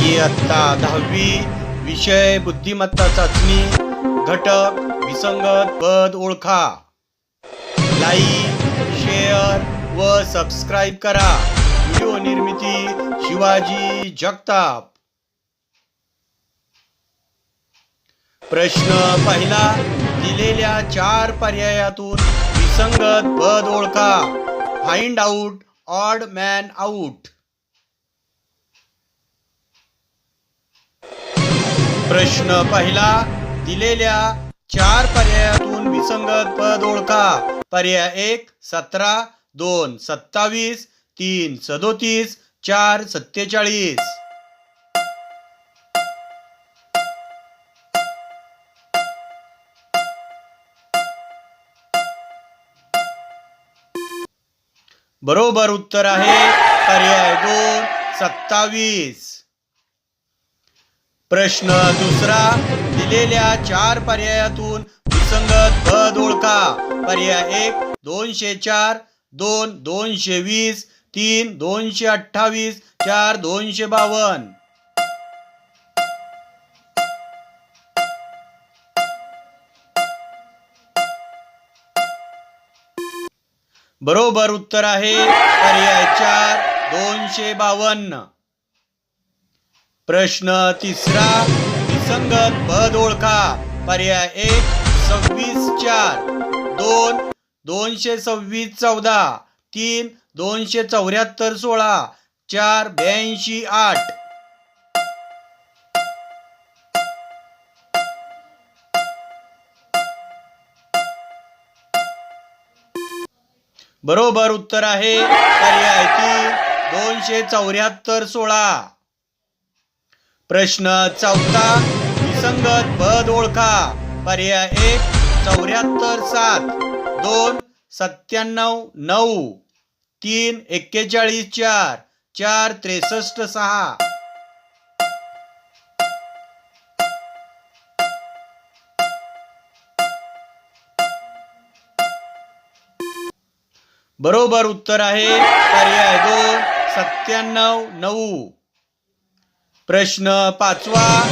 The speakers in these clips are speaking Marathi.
इयत्ता दहावी विषय बुद्धिमत्ता चाचणी घटक विसंगत पद ओळखा. लाईक शेअर व सबस्क्राईब करा. व्हिडिओ निर्मिती शिवाजी जगताप. प्रश्न पहिला दिलेल्या चार पर्यायातून विसंगत पद ओळखा. Find out odd man out प्रश्न पहिला दिलेल्या चार पर्यायातून विसंगत पद ओळखा. पर्याय एक सतरा दोन सत्तावीस तीन सदोतीस चार सत्तेचाळीस. बरोबर उत्तर आहे पर्याय दोन सत्तावीस. प्रश्न दुसरा दिलेल्या चार पर्यायातून विसंगत पद ओळखा पर्याय एक दोनशे चार दोन दोनशे वीस तीन दोनशे अठ्ठावीस चार दोनशे बावन्न. बरोबर उत्तर आहे पर्याय चार दोनशे बावन्न. प्रश्न तिसरा विसंगत पद ओळखा. पर्याय एक सव्वीस चार. दोन दोनशे सव्वीस चौदा. तीन दोनशे चौऱ्याहत्तर सोळा. चार ब्याऐंशी आठ. बरोबर उत्तर आहे. पर्याय तीन दोनशे चौऱ्याहत्तर सोळा. प्रश्न चौथा विसंगत पद ओळखा. पर्याय एक चौऱ्याहत्तर सात. दोन सत्त्याण्णव नऊ. तीन एक्केचाळीस चार. चार त्रेसष्ट सहा. बरोबर उत्तर आहे. पर्याय दोन सत्त्याण्णव नऊ. प्रश्न पाचवा.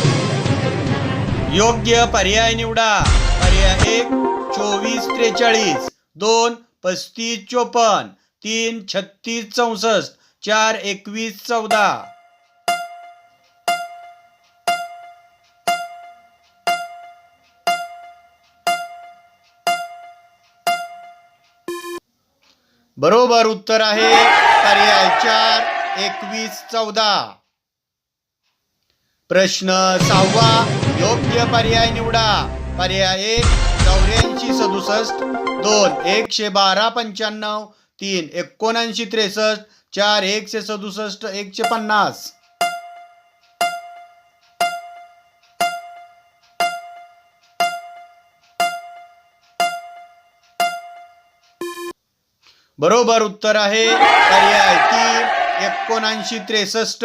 योग्य पर्याय निवडा. पर्याय एक चोवीस त्रेचाळीस. दोन पस्तीस चोपन्न. तीन छत्तीस चौसष्ट. चार एकवीस चौदा. बरोबर उत्तर आहे. पर्याय चार एकवीस चौदा. प्रश्न सहावा योग्य पर्याय निवडा. पर्याय एक चौऱ्याऐंशी सदुसष्ट दोन एकशे बारा पंच्याण्णव तीन एकोणऐंशी त्रेसष्ट चार एकशे सदुसष्ट एकशे पन्नास. बरोबर उत्तर आहे पर्याय तीन एकोणऐंशी त्रेसष्ट.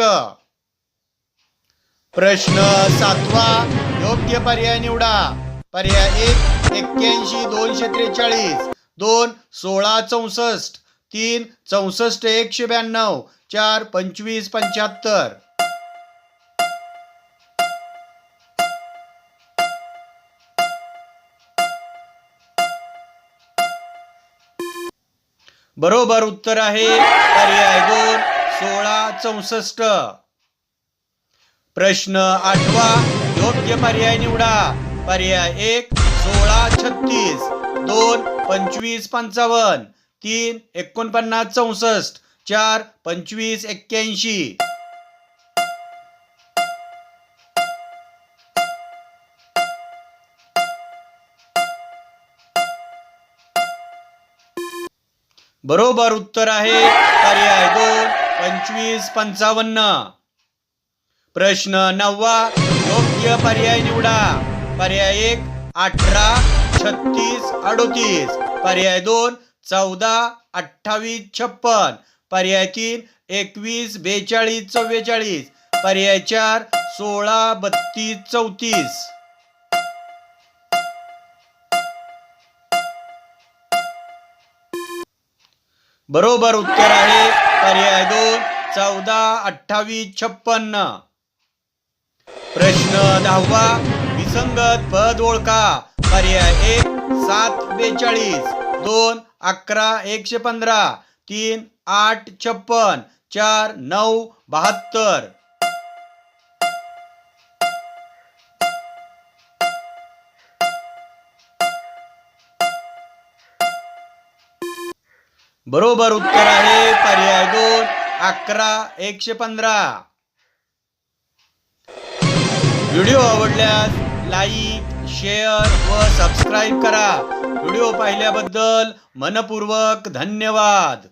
प्रश्न सातवा योग्य पर्याय निवडा. पर्याय एक एक्क्याऐंशी दोनशे त्रेचाळीस. दोन सोळा चौसष्ट. तीन चौसष्ट एकशे ब्याण्णव. चार पंचवीस पंच्याहत्तर. बरोबर उत्तर आहे पर्याय दोन सोळा चौसष्ट. प्रश्न आठवा. योग्य पर्याय निवडा. पर्याय एक सोळा छत्तीस. दोन पंचवीस पंचावन्न. तीन एकोणपन्नास चौसष्ट. चार पंचवीस एक्क्याऐंशी. बरोबर उत्तर आहे. पर्याय दोन पंचवीस पंचावन्न. प्रश्न नववा योग्य पर्याय निवडा. पर्याय एक अठरा छत्तीस अडोतीस. पर्याय दोन चौदा अठ्ठावीस छप्पन. पर्याय तीन एकवीस बेचाळीस चव्वेचाळीस. पर्याय चार सोळा बत्तीस चौतीस. बरोबर उत्तर आहे. पर्याय दोन चौदा अठ्ठावीस छप्पन्न प्रश्न दहावा विसंगत पद ओळखा. पर्याय एक सात बेचाळीस. दोन अकरा एकशे पंधरा. तीन आठ छप्पन. चार नऊ बहात्तर. बरोबर उत्तर आहे पर्याय दोन अकरा एकशे पंधरा. व्हिडिओ आवडल्यास लाईक शेअर व सबस्क्राईब करा. व्हिडिओ पाहिल्याबद्दल मनपूर्वक धन्यवाद.